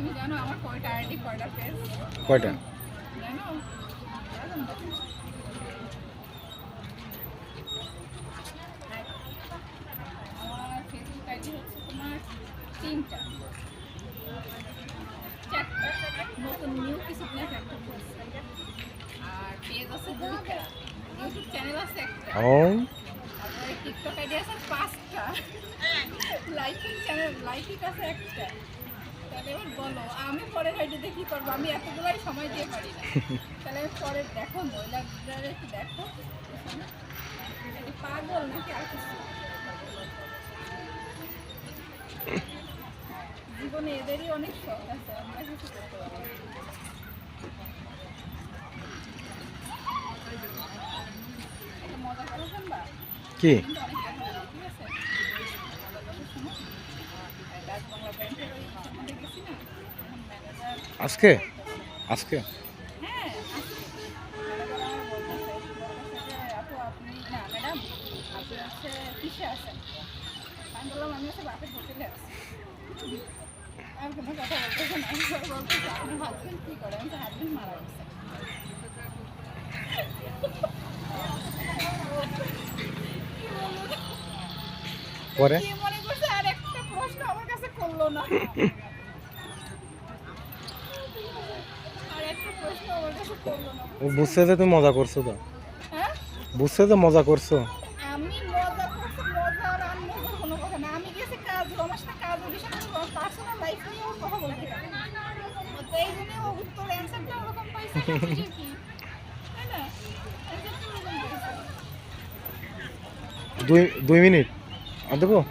তুমি জানো আমার কয়টা আইডি কয়টা পেজ কয়টা? জানো? আমার ফেসবুক আইডি হচ্ছে তোমার তিনটা। চারটা। নতুন নিউ কিছু একটা আর পেজ আছে দুইটা। ইউটিউব চ্যানেল আছে একটা। ও। টিকটক আইডি আছে পাঁচটা। লাইফিং চ্যানেল লাইফিং আছে একটা। এবার বলো আমি পরের আইডিতে কি করব? আমি এতগুলাই সময় দিয়ে পারি না। তাহলে পরে দেখো মহিলাদের একটু দেখো। পাগল নাকি আর কিছু? জীবনে এদেরই অনেক শখ আছে আমরা কিছু করতে পারব কি? আজকে? আজকে? হ্যাঁ, পরে মনে করছে? আর একটা প্রশ্ন আমার কাছে করল না আর একটা প্রশ্ন আমার কাছে করল না ও বুঝছে যে তুমি মজা করছ তো? হ্যাঁ? বুঝছে যে মজা করছ। দুই দুই মিনিট। আর দেবো